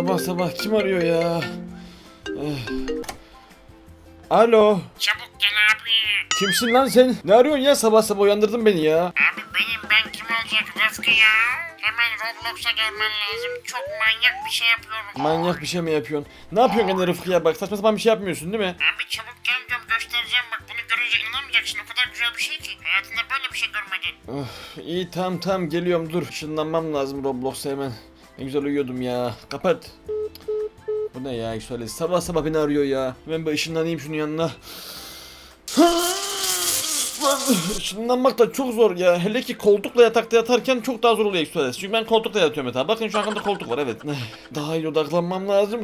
sabah sabah kim arıyor ya? Eh. Alo. Çabuk gel abi. Kimsin lan sen? Ne arıyorsun ya sabah sabah uyandırdın beni ya. Abi benim ben kim olacak Rıfkı ya? Hemen Roblox'a gelmen lazım. Çok manyak bir şey yapıyorum. Manyak bir şey mi yapıyorsun? Ne yapıyorsun gene Rıfkı ya bak saçma sapan bir şey yapmıyorsun değil mi? Abi çabuk gel diyorum göstereceğim bak bunu görünce inanamayacaksın o kadar güzel bir şey ki. Hayatında böyle bir şey görmedin. Öf, iyi tamam tamam geliyorum dur. Işınlanmam lazım Roblox'a hemen. Ne güzel uyuyordum ya. Kapat. Bu ne ya şöyle sabah sabah beni arıyor ya. Ben bir ışınlanayım şunun yanına. Lan ışınlanmak da çok zor ya. Hele ki koltukla yatakta yatarken çok daha zor oluyor Express. Çünkü ben koltukla yatıyorum yatağa. Bakın şu an koltuk var evet. Daha iyi odaklanmam lazım.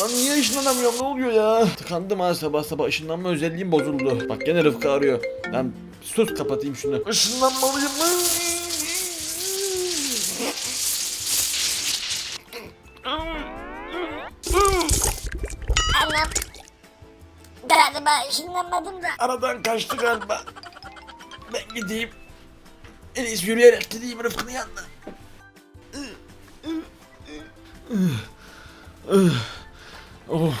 Lan niye ışınlanamıyorum ne oluyor ya? Tıkandım ha sabah sabah ışınlanma özelliğim bozuldu. Bak gene Rıfkı arıyor. Ben sus kapatayım şunu. Işınlanmalıyım. Anam. Galiba ışınlanmadım da. Aradan kaçtı galiba. Ben gideyim. En iyisi yürüyerek gideyim Rıfkı'nın yanına. Oh.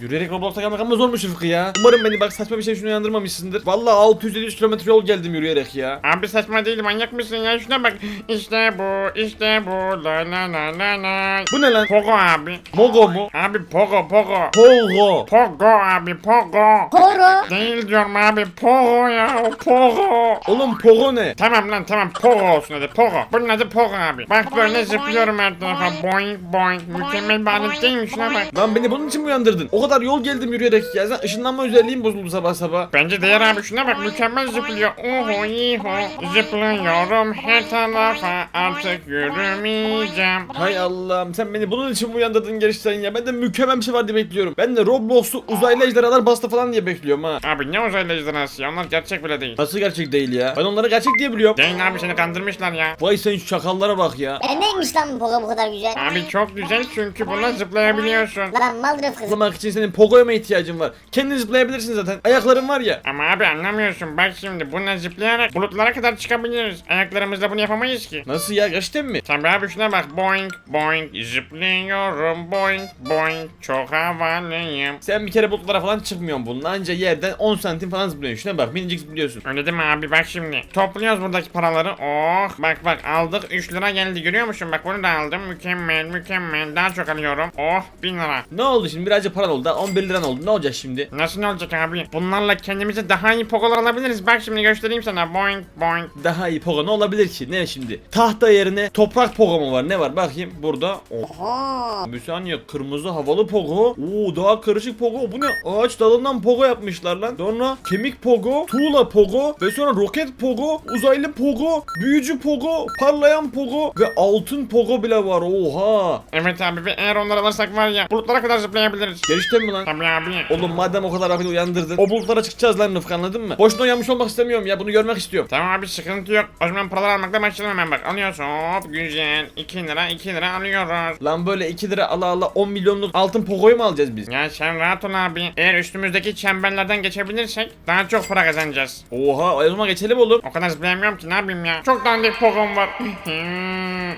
Yürüyerek Roblox'a gelmek ama zormuş Rıfkı ya. Umarım beni bak saçma bir şey şunu uyandırmamışsındır. Vallahi 650 kilometre yol geldim yürüyerek ya. Abi saçma değil manyak mısın ya şuna bak. İşte bu işte bu la la la la la. Bu ne lan? Pogo abi. Mogo mu? Abi Pogo Pogo. Pogo. Pogo abi Pogo. Poro. Değil diyorum abi Pogo ya Pogo. Oğlum Pogo ne? Tamam lan tamam Pogo olsun hadi Pogo. Bunun adı Pogo abi. Bak böyle zıplıyorum her tarafa. boing, Boing boing. Mükemmel bir alet değil mi şuna bak. Lan beni bunun için mi uyandırdın? O kadar yol geldim yürüyerek ya. Sen ışınlanma özelliğim bozuldu sabah sabah. Bence değer abi şuna bak mükemmel zıplıyor. Oho yiho. Zıplıyorum her tarafa artık yürümeyeceğim. Hay Allah'ım sen beni bunun için mi uyandırdın gerçekten ya? Ben de mükemmel bir şey var diye bekliyorum. Ben de Roblox'u uzaylı ejderhalar bastı falan diye bekliyorum ha. Abi ne uzaylı ejderhası ya onlar gerçek bile değil. Nasıl gerçek değil ya? Ben onları gerçek diye biliyorum. Değil abi seni kandırmışlar ya. Vay sen şu çakallara bak ya. E neymiş lan bu Pogo bu kadar güzel? Abi çok güzel çünkü buna zıplayabiliyorsun. Lan mal rıfkı. Zıplamak için senin pogoya mı ihtiyacın var? Kendin zıplayabilirsin zaten. Ayakların var ya. Ama abi anlamıyorsun bak şimdi buna zıplayarak bulutlara kadar çıkabiliriz. Ayaklarımızla bunu yapamayız ki. Nasıl ya? Gerçekten mi? Tabii abi şuna bak boing boing zıplıyorum boing boing çok havalıyım. Sen bir kere bulutlara falan çıkmıyorsun bununla. Anca yerden 10 santim falan zıplıyorsun. Şuna bak minicik zıplıyorsun. Öyle değil mi abi bak şimdi. Topluyoruz buradaki paraları. Oh bak bak aldık 3 lira geldi görüyor musun? Bak bunu da aldım. Mükemmel mükemmel. Daha çok alıyorum. Oh 1000 lira. Ne oldu şimdi? Birazcık paran oldu. Daha 11 liran oldu. Ne olacak şimdi? Nasıl ne olacak abi? Bunlarla kendimize daha iyi pogolar alabiliriz. Bak şimdi göstereyim sana. Boing boing. Daha iyi pogo ne olabilir ki? Ne şimdi? Tahta yerine toprak pogo mu var? Ne var? Bakayım burada. Oh. Oo. Bir saniye kırmızı havalı pogo. Oo daha karışık pogo. Bu ne? Ağaç dalından pogo yapmışlar lan. Sonra kemik pogo, tuğla pogo ve sonra roket pogo, uzaylı pogo, büyücü pogo, parlayan pogo ve altın pogo bile var. Oha. Evet abi ve eğer onları alırsak var ya bulutlara kadar zıplayabiliriz. Gerçekten mi lan? Tabii abi. Oğlum madem o kadar beni uyandırdın. O bulutlara çıkacağız lan Rıfkı anladın mı? Boşuna uyanmış olmak istemiyorum ya bunu görmek istiyorum. Tamam abi sıkıntı yok. O zaman paralar almakla başlayalım hemen bak. Alıyorsun hop güzel. 2 lira 2 lira alıyoruz. Lan böyle 2 lira ala ala 10 milyonluk altın pogoyu mu alacağız biz? Ya sen rahat ol abi. Eğer üstümüzdeki çemberlerden geçebilirsek daha çok para kazanacağız. Oha o zaman geçelim oğlum. O kadar zıplayamıyorum ki ne yapayım ya. Çok dandik pogom var.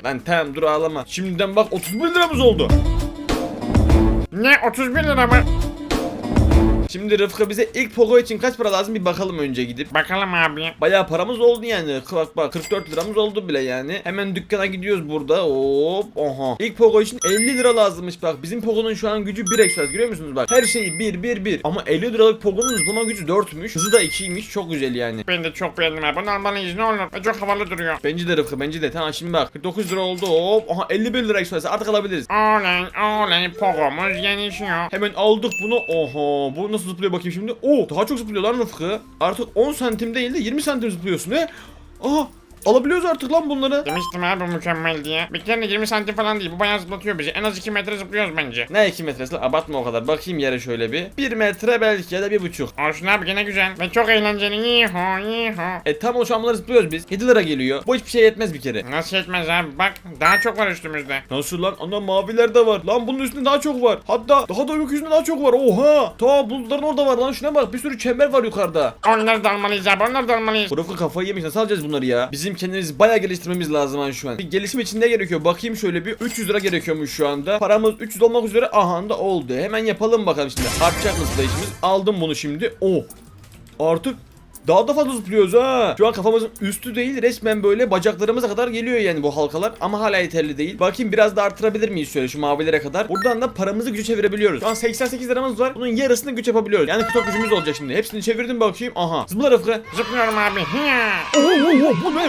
Lan tamam dur ağlama. Şimdiden bak 31 liramız oldu. Ne 31 lira mı? Şimdi Rıfkı bize ilk Pogo için kaç para lazım bir bakalım önce gidip. Bakalım abi. Bayağı paramız oldu yani. Bak bak 44 liramız oldu bile yani. Hemen dükkana gidiyoruz burada. Hop. Oha. İlk Pogo için 50 lira lazımmış bak. Bizim Pogo'nun şu an gücü 1 ekstra. Görüyor musunuz bak. Her şeyi 1 1 1. Ama 50 liralık Pogo'nun zıplama gücü 4'müş. Hızı da 2'ymiş. Çok güzel yani. Ben de çok beğendim abi. Bunu almalıyız ne olur. E, Çok havalı duruyor. Bence de Rıfkı bence de. Tamam şimdi bak. 49 lira oldu. Hop. Aha 51 lira ekstra. Artık alabiliriz. Oley oley pogomuz genişiyor. Hemen aldık bunu. Oha. Bu nasıl zıplıyor bakayım şimdi. Oo daha çok zıplıyor lan Rıfkı. Artık 10 santim değil de 20 santim zıplıyorsun he. Aha. Alabiliyoruz artık lan bunları. Demiştim abi bu mükemmel diye. Bir kere de 20 santim falan değil. Bu bayağı zıplatıyor bizi. En az 2 metre zıplıyoruz bence. Ne 2 metresi lan? Abartma o kadar. Bakayım yere şöyle bir. 1 metre belki ya da 1,5. Olsun abi gene güzel. Ve çok eğlenceli. Yiho yiho. E tam o bunları zıplıyoruz biz. 7 lira geliyor. Bu hiçbir şey yetmez bir kere. Nasıl yetmez abi bak daha çok var üstümüzde. Nasıl lan? Ana maviler de var. Lan bunun üstünde daha çok var. Hatta daha da gökyüzünde daha çok var. Oha. Ta bulutların orada var lan. Şuna bak. Bir sürü çember var yukarıda. Onları da almalıyız abi onları da almalıyız. Kafayı yemiş. Nasıl alacağız bunları ya? Bizim kendimizi bayağı geliştirmemiz lazım ha şu an. Bir gelişim için ne gerekiyor? Bakayım şöyle bir 300 lira gerekiyormuş şu anda. Paramız 300 olmak üzere aha da oldu. Hemen yapalım bakalım şimdi. Artacak mı zıplayışımız? Aldım bunu şimdi. Oh. Artık daha da fazla zıplıyoruz ha. Şu an kafamızın üstü değil resmen böyle bacaklarımıza kadar geliyor yani bu halkalar ama hala yeterli değil. Bakayım biraz da artırabilir miyiz şöyle şu mavilere kadar. Buradan da paramızı gücü çevirebiliyoruz. Şu an 88 liramız var. Bunun yarısını güç yapabiliyoruz. Yani kutu gücümüz olacak şimdi. Hepsini çevirdim bakayım. Aha. Zıpla Rıfkı. Zıplıyorum abi. Oo, bu ne?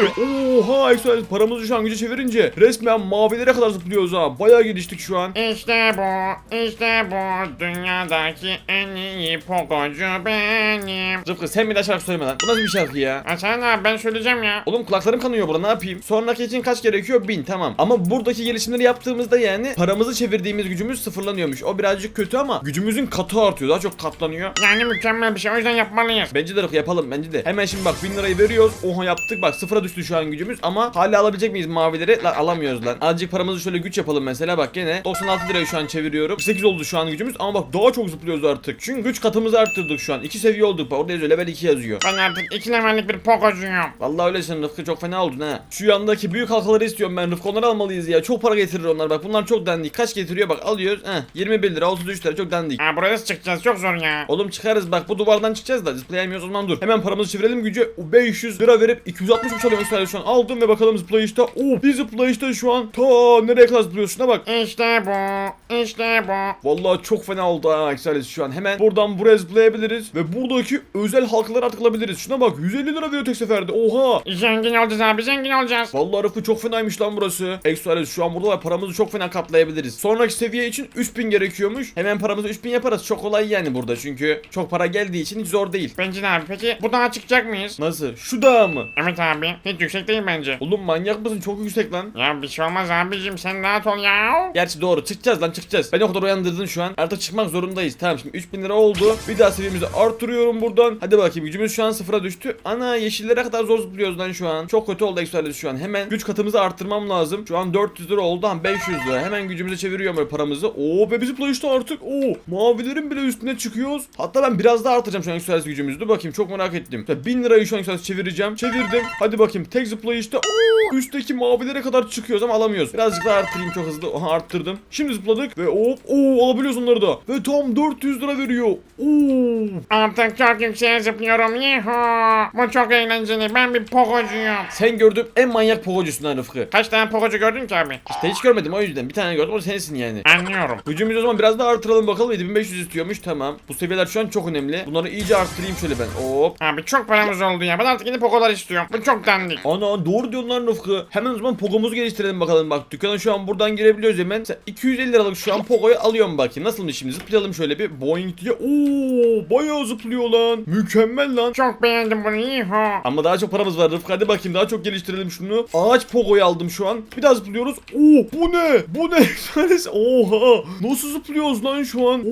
Oha Excel paramızı şu an güce çevirince resmen mavilere kadar zıplıyoruz ha. Bayağı geliştik şu an. İşte bu, işte bu dünyadaki en iyi pogocu benim. Rıfkı sen bir daha şarkı söyleme lan. Bu nasıl bir şarkı ya? Hasan abi ben söyleyeceğim ya. Oğlum kulaklarım kanıyor burada ne yapayım? Sonraki için kaç gerekiyor? 1000 tamam. Ama buradaki gelişimleri yaptığımızda yani paramızı çevirdiğimiz gücümüz sıfırlanıyormuş. O birazcık kötü ama gücümüzün katı artıyor. Daha çok katlanıyor. Yani mükemmel bir şey o yüzden yapmalıyız. Bence de yapalım bence de. Hemen şimdi bak 1000 lirayı veriyoruz. Oha yaptık bak sıfıra düştü şu an gücümüz ama hala alabilecek miyiz mavileri? Lan alamıyoruz lan. Azıcık paramızı şöyle güç yapalım mesela bak gene 96 lirayı şu an çeviriyorum. 8 oldu şu an gücümüz ama bak daha çok zıplıyoruz artık. Çünkü güç katımızı arttırdık şu an. 2 seviye olduk bak orada yazıyor level 2 yazıyor. Ben artık iki levellik bir pogocuyum. Vallahi öylesin Rıfkı çok fena oldun ha. Şu yandaki büyük halkaları istiyorum ben Rıfkı onları almalıyız ya. Çok para getirir onlar bak bunlar çok dandik. Kaç getiriyor bak alıyoruz. Heh 21 lira 33 lira çok dandik. Ha buraya nasıl çıkacağız çok zor ya. Oğlum çıkarız bak bu duvardan çıkacağız da zıplayamıyoruz o zaman dur. Hemen paramızı çevirelim gücü 500 lira verip 260 uçalım mesela şu an aldım ve bakalım zıplayışta. Oo bir zıplayışta şu an ta nereye kadar zıplıyoruz şuna bak. İşte bu, işte bu. Vallahi çok fena oldu ha Axelis şu an. Hemen buradan buraya zıplayabiliriz ve buradaki özel halkaları artık alabiliriz. Şuna bak 150 lira veriyor tek seferde. Oha. Zengin olacağız abi zengin olacağız. Vallahi Rıfkı çok fenaymış lan burası. Exoales şu an burada var paramızı çok fena katlayabiliriz. Sonraki seviye için 3000 gerekiyormuş. Hemen paramızı 3000 yaparız. Çok kolay yani burada çünkü çok para geldiği için hiç zor değil. Bence de abi peki bu dağa çıkacak mıyız? Nasıl? Şu dağ mı? Evet abi hiç yüksek değil bence. Oğlum manyak mısın? Çok yüksek lan. Ya bir şey olmaz abicim sen rahat ol ya. Gerçi doğru çıkacağız lan çıkacağız. Beni o kadar uyandırdın şu an. Artık çıkmak zorundayız. Tamam şimdi 3000 lira oldu. Bir daha seviyemizi arttırıyorum buradan. Hadi bakayım gücümüz şu an sıfıra düştü. Ana yeşillere kadar zor zıplıyoruz lan şu an. Çok kötü oldu Exoales şu an. Hemen güç katımızı arttırmam lazım. Şu an 400 lira oldu. Ha 500 lira. Hemen gücümüze çeviriyorum böyle paramızı. Oo be bizim playişte artık. Oo mavilerin bile üstüne çıkıyoruz. Hatta ben biraz daha artıracağım şu an Exoales gücümüzü. Dur bakayım çok merak ettim. İşte 1000 lirayı şu an Exoales çevireceğim. Çevirdim. Hadi bakayım tek zıplayışta. Oo üstteki mavilere kadar çıkıyoruz ama alamıyoruz. Birazcık daha arttırayım çok hızlı. Aha arttırdım. Şimdi zıpladık ve hop oo alabiliyoruz onları da. Ve tam 400 lira veriyor. Oo. Artık çok yükseğe zıplıyorum yuhu. Bu çok eğlenceli ben bir pogocuyum. Sen gördüğüm en manyak pogocusun ha Rıfkı. Kaç tane pogocu gördün ki abi? İşte hiç görmedim o yüzden. Bir tane gördüm o sensin yani. Anlıyorum. Gücümüzü o zaman biraz daha artıralım bakalım 7500 istiyormuş tamam. Bu seviyeler şu an çok önemli. Bunları iyice arttırayım şöyle ben. Hop. Abi çok paramız oldu ya. Ben artık yeni pogolar istiyorum. Bu çok dandik. Ana doğru diyorsun lan Rıfkı. Hemen o zaman Pogo'muzu geliştirelim bakalım bak. Dükkana şu an buradan girebiliyoruz hemen. Sen 250 liralık şu an Pogo'yu alıyorum bakayım. Nasılmış şimdi zıplayalım şöyle bir. Boing diye. Oo bayağı zıplıyor lan. Mükemmel lan. Çok beğendim bunu yuhu. Ama daha çok paramız var Rıfkı hadi bakayım daha çok geliştirelim şunu. Ağaç Pogo'yu aldım şu an. Bir daha zıplıyoruz. Oo bu ne? Bu ne? Oha. Nasıl zıplıyoruz lan şu an?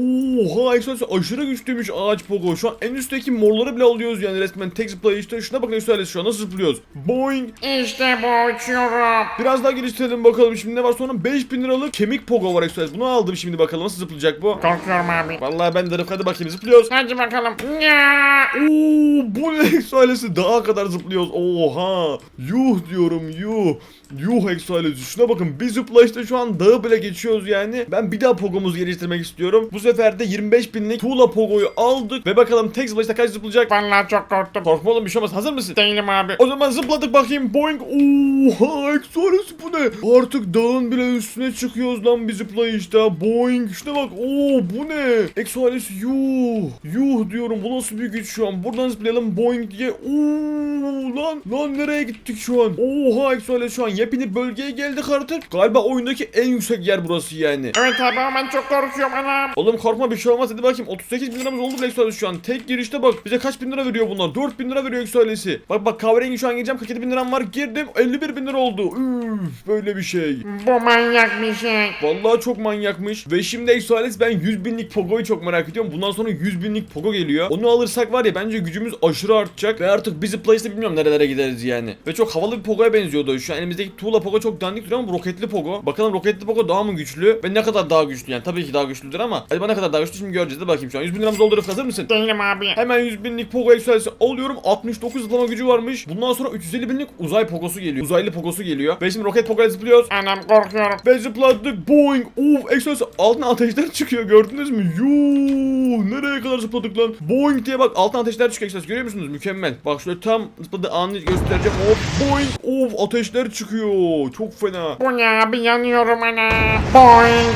Oha Eksanesi aşırı güçlüymüş ağaç Pogo. Şu an en üstteki morları bile alıyoruz yani resmen tek zıplayışta. Şuna bakın Eksanesi şu an nasıl zıplıyoruz. Boing. İşte bu uçuyorum. Biraz daha geliştirelim bakalım şimdi ne var sonra 5000 liralık kemik pogo var Express. Bunu aldım şimdi bakalım nasıl zıplayacak bu. Korkuyorum abi. Vallahi ben de Rıfkı hadi bakayım zıplıyoruz. Hadi bakalım. Ya. Oo bu ne Express'i daha kadar zıplıyoruz. Oha. Yuh diyorum yuh. Yuh Express'i şuna bakın bir zıplayışta şu an dağı bile geçiyoruz yani. Ben bir daha pogomuzu geliştirmek istiyorum. Bu sefer de 25 binlik tuğla pogoyu aldık ve bakalım tek zıplayışta kaç zıplayacak. Vallahi çok korktum. Korkma oğlum bir şey olmaz hazır mısın? Değilim abi. O zaman zıpladık bakayım boing. Oha Exoales bu ne? Artık dağın bile üstüne çıkıyoruz lan bir zıplayışta. Boing şuna bak. Oo bu ne? Exoales yuh. Yuh diyorum bu nasıl bir güç şu an. Buradan zıplayalım boing diye. Oo lan. Lan nereye gittik şu an? Oha Exoales şu an yepyeni bölgeye geldik artık. Galiba oyundaki en yüksek yer burası yani. Evet abi ben çok korkuyorum anam. Oğlum korkma bir şey olmaz hadi bakayım 38 bin liramız oldu Exoales şu an tek girişte bak bize kaç bin lira veriyor bunlar 4 bin lira veriyor Exoales'i Bak bak kahverengi şu an gireceğim 47 bin liram var girdim 51 bin lira oldu Üf böyle bir şey Bu manyak bir şey. Vallahi çok manyakmış ve şimdi Exoales ben 100 binlik Pogo'yu çok merak ediyorum bundan sonra 100 binlik Pogo geliyor onu alırsak var ya bence gücümüz aşırı artacak ve artık bizi Place'de bilmiyorum nerelere gideriz yani. Ve çok havalı bir Pogo'ya benziyordu. Şu an elimizdeki tuğla Pogo çok dandik duruyor ama bu roketli Pogo. Bakalım roketli Pogo daha mı güçlü ve ne kadar daha güçlü yani tabii ki daha güçlüdür ama acaba ne kadar daha güçlü şimdi göreceğiz de bakayım şu an. 100 bin liramız oldu Rıfkı hazır mısın? Değilim abi. Hemen 100 binlik Pogo Excelsi alıyorum. 69 zıplama gücü varmış. Bundan sonra 350 binlik uzay Pogosu geliyor. Uzaylı Pogosu geliyor. Ve şimdi roket Pogo'ya zıplıyoruz. Anam korkuyorum. Ve zıpladık. Boing. Uf. Excelsi altına ateşler çıkıyor. Gördünüz mü? Yuuu. Nereye kadar zıpladık lan? Boing diye bak altına ateşler çıkıyor Excelsi. Görüyor musunuz? Mükemmel. Bak şöyle tam zıpladığı anını göstereceğim. Hop. Boing. Of ateşler çıkıyor. Çok fena. Bu ne abi yanıyorum ana. Boing.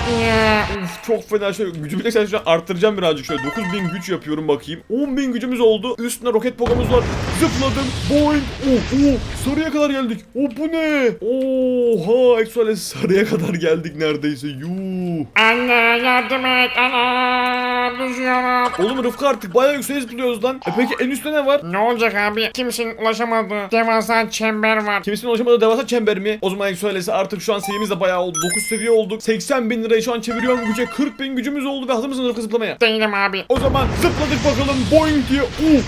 Uf çok fena şey. Gücümü de şu an arttıracağım birazcık şöyle. 9000 güç yapıyorum bakayım. 10.000 gücümüz oldu. Üstüne roket pogomuz var. Zıpladım. Boing. Oh, oh. Sarıya kadar geldik. Oh bu ne? Oha. Exoales sarıya kadar geldik neredeyse. Yuh. Anne yardım et ana. Düşüyorum. Oğlum Rıfkı artık bayağı yükseğe zıplıyoruz lan. E peki en üstte ne var? Ne olacak abi? Kimsenin ulaşamadığı devasa çember var. Kimisinin ulaşamadığı devasa çember mi? O zaman Exoales'e artık şu an seviyemiz de bayağı oldu. 9 seviye olduk. 80 bin lirayı şu an çeviriyorum güce. 40 bin gücümüz oldu ve hazır mısın Rıfkı zıplamaya? Değilim abi. O zaman zıpladık bakalım boing diye. Oo,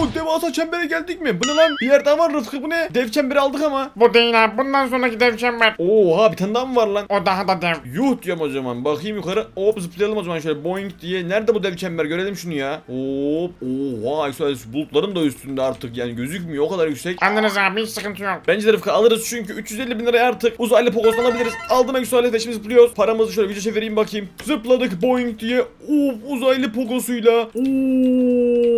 oo devasa çembere geldik mi? Bu ne lan? Bir yer daha var Rıfkı bu ne? Dev çemberi aldık ama. Bu değil abi. Bundan sonraki dev çember. Oha bir tane daha mı var lan? O daha da dev. Yuh diyorum o zaman. Bakayım yukarı. Hop zıplayalım o zaman şöyle boing diye. Nerede bu dev çember? Görelim şunu ya. Hop. Oha Exoales bulutların da üstünde artık yani gözükmüyor o kadar yüksek. Anladınız abi hiç sıkıntı yok. Bence de Rıfkı alırız çünkü 350 bin liraya artık uzaylı pogosunu alabiliriz. Aldım Exoales'e şimdi zıplıyoruz. Paramızı şöyle güce çevireyim bakayım. Zıpladık boing diye. Of uzaylı pogosuyla.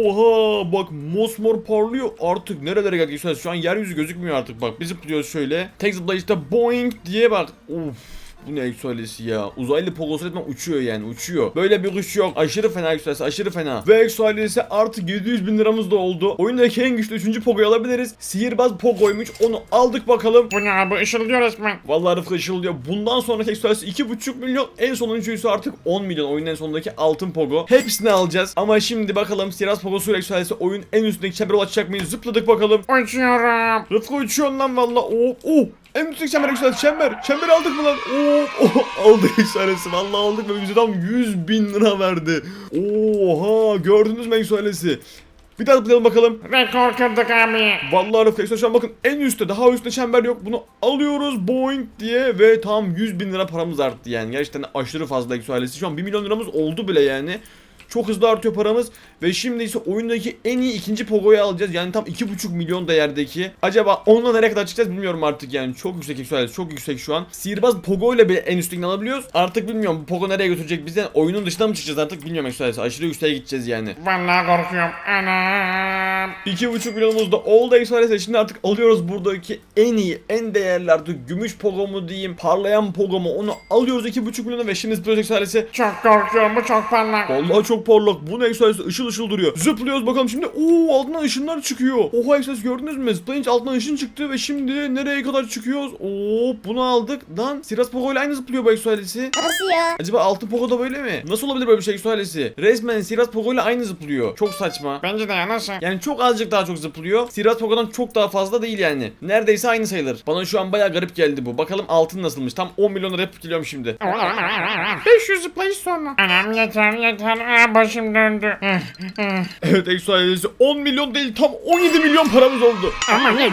Oha bak mosmor parlıyor. Artık nerelere geldik? Şu an yeryüzü gözükmüyor artık bak. Biz zıplıyoruz şöyle. Tek zıplayışta boing diye bak. Of. Bu ne Exoales'i ya? Uzaylı pogosu resmen uçuyor yani uçuyor. Böyle bir kuş yok. Aşırı fena Exoales aşırı fena. Ve Exoales'e artık 700 bin liramız da oldu. Oyundaki en güçlü 3. Pogo'yu alabiliriz. Sihirbaz Pogo'ymuş. Onu aldık bakalım. Bu ne abi ışıldıyor resmen. Vallahi Rıfkı ışıldıyor. Bundan sonraki Exoales'i 2,5 milyon. En sonuncuysa artık 10 milyon. Oyunun en sonundaki altın Pogo. Hepsini alacağız. Ama şimdi bakalım Sihirbaz Pogo'su ile Exoales'e oyun en üstündeki çembere ulaşacak mıyız? Zıpladık bakalım. Uçuyorum. Rıfkı uçuyor lan valla. Oh, oh. En yüksek çember yükseldi. Çember. Çember aldık mı lan? Oo, oh, aldık yükselesi. Valla aldık ve bize tam 100 bin lira verdi. Oha gördünüz mü yükselesi? Bir daha zıplayalım bakalım. Rekor kırdık abi. Vallahi Ekstra şu an bakın en üstte daha üstte çember yok. Bunu alıyoruz boing diye ve tam 100 bin lira paramız arttı yani. Gerçekten aşırı fazla yükselesi. Şu an 1 milyon liramız oldu bile yani. Çok hızlı artıyor paramız ve şimdi ise oyundaki en iyi ikinci Pogo'yu alacağız. Yani tam 2,5 milyon değerdeki. Acaba onunla nereye kadar çıkacağız bilmiyorum artık yani. Çok yüksek yükselesi çok yüksek şu an. Sihirbaz Pogo ile bile en üstünden alabiliyoruz. Artık bilmiyorum bu Pogo nereye götürecek bizi. Oyunun dışına mı çıkacağız artık bilmiyorum yükselesi. Aşırı yükseğe gideceğiz yani. Vallahi korkuyorum. Anam. 2,5 milyonumuz da oldu Express'e şimdi artık alıyoruz buradaki en iyi, en değerli artık gümüş pogo mu diyeyim, parlayan pogo mu onu alıyoruz 2,5 milyona ve şimdi zıplıyoruz Express'e. Çok korkuyorum. Bu çok parlak. Vallahi çok parlak. Bu ne Express ışıl ışıl duruyor. Zıplıyoruz bakalım şimdi. Oo altından ışınlar çıkıyor. Oha Express gördünüz mü? Zıplayınca altından ışın çıktı ve şimdi nereye kadar çıkıyoruz? Oo bunu aldık. Lan Siras Pogo ile aynı zıplıyor bu Express'i. Nasıl ya? Acaba altın Pogo da böyle mi? Nasıl olabilir böyle bir şey Express'i? Resmen Siras Pogo ile aynı zıplıyor. Çok saçma. Bence de ya nasıl? Yani çok azıcık daha çok zıplıyor. Sirat Pogo'dan çok daha fazla değil yani. Neredeyse aynı sayılır. Bana şu an bayağı garip geldi bu. Bakalım altın nasılmış. Tam 10 milyon lira geliyorum şimdi. 500 zıplayış sonra. Anam yeter yeter. Aa, başım döndü. Evet Exo ailesi 10 milyon değil tam 17 milyon paramız oldu. Ama ne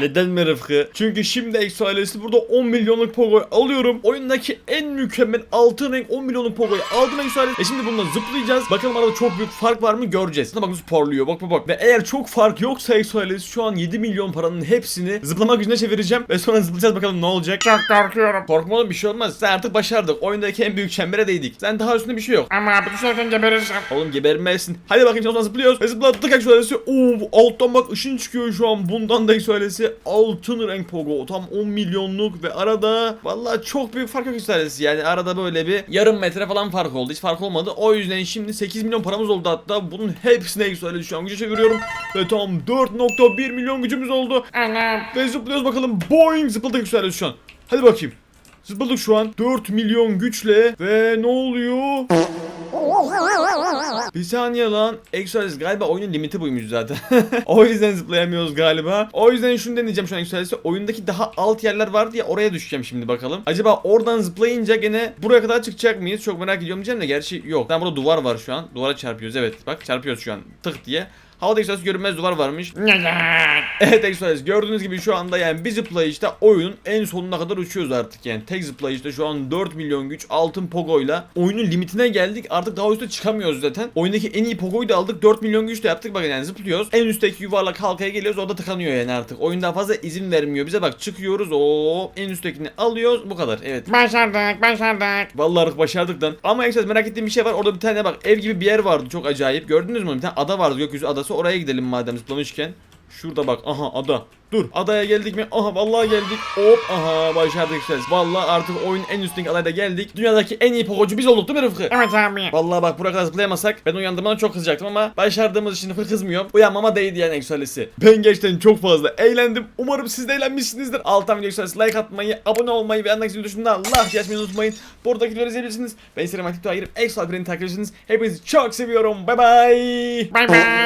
Neden mi Rıfkı? Çünkü şimdi Exo ailesi burada 10 milyonluk Pogo'yu alıyorum. Oyundaki en mükemmel altın renk 10 milyonluk Pogo'yu aldım Exo ailesi. E şimdi bununla zıplayacağız. Bakalım arada çok büyük fark var mı göreceğiz. Bak nasıl parlıyor bak bak bak. Ve eğer çok fark yoksa Exo ailesi şu an 7 milyon paranın hepsini zıplama gücüne çevireceğim. Ve sonra zıplayacağız bakalım ne olacak. Çok korkuyorum. Korkmalı bir şey olmaz. Sen artık başardık. Oyundaki en büyük çembere değdik. Sen daha üstünde bir şey yok. Ama abi düşerken geberirsin. Oğlum gebermezsin. Hadi bakayım zaman zıplıyoruz. Zıplattık eksualesi. Oo alttan bak ışın çıkıyor şu an. Bundan da eksualesi altın renk pogo. Tam 10 milyonluk ve arada vallahi çok büyük fark yok eksualesi. Yani arada böyle bir yarım metre falan fark oldu. Hiç fark olmadı. O yüzden şimdi 8 milyon paramız oldu hatta. Bunun hepsine eksualesi şu an güce çeviriyorum. Ve tam 4.1 milyon gücümüz oldu. Anam. Ve zıplıyoruz bakalım. Boing zıpladık eksualesi şu an. Hadi bakayım. Zıpladık şu an 4 milyon güçle ve ne oluyor? Bir saniye lan. Exoales galiba oyunun limiti buymuş zaten. o yüzden zıplayamıyoruz galiba. O yüzden şunu deneyeceğim şu an Exoales'e. Oyundaki daha alt yerler vardı ya oraya düşeceğim şimdi bakalım. Acaba oradan zıplayınca gene buraya kadar çıkacak mıyız? Çok merak ediyorum diyeceğim de gerçi yok. Tam burada duvar var şu an. Duvara çarpıyoruz evet. Bak çarpıyoruz şu an. Tık diye. Havada Express görünmez duvar varmış. Evet Express gördüğünüz gibi şu anda yani bir zıplayışta oyunun en sonuna kadar uçuyoruz artık yani. Tek zıplayışta şu an 4 milyon güç altın pogoyla oyunun limitine geldik. Artık daha üstte çıkamıyoruz zaten. Oyundaki en iyi pogoyu da aldık. 4 milyon güç de yaptık. Bakın yani zıplıyoruz. En üstteki yuvarlak halkaya geliyoruz. Orada tıkanıyor yani artık. Oyun daha fazla izin vermiyor bize. Bak çıkıyoruz. O en üsttekini alıyoruz. Bu kadar. Evet. Başardık başardık. Vallahi artık başardık lan. Ama Express merak ettiğim bir şey var. Orada bir tane bak ev gibi bir yer vardı. Çok acayip. Gördünüz mü? Bir tane ada vardı. Gökyüzü adası. Oraya gidelim madem zıplamışken. Şurada bak. Aha ada. Dur. Adaya geldik mi? Aha vallahi geldik. Hop. Aha başardık işte. Vallahi artık oyun en üstündeki adaya da geldik. Dünyadaki en iyi pogocu biz olduk değil mi Rıfkı? Evet abi. Vallahi bak buraya kadar zıplayamasak ben uyandığımda çok kızacaktım ama başardığımız için Rıfkı kızmıyorum. Uyanmama değdi yani Exoalesi. Ben gerçekten çok fazla eğlendim. Umarım siz de eğlenmişsinizdir. Alttan video Exoalesi like atmayı, abone olmayı ve yanındaki zil tuşundan like yazmayı unutmayın. Buradaki videoları izleyebilirsiniz. Ben Instagram aktif girip Exoalesi'ni takip edersiniz. Hepinizi çok seviyorum. Bay bay. Bay bay.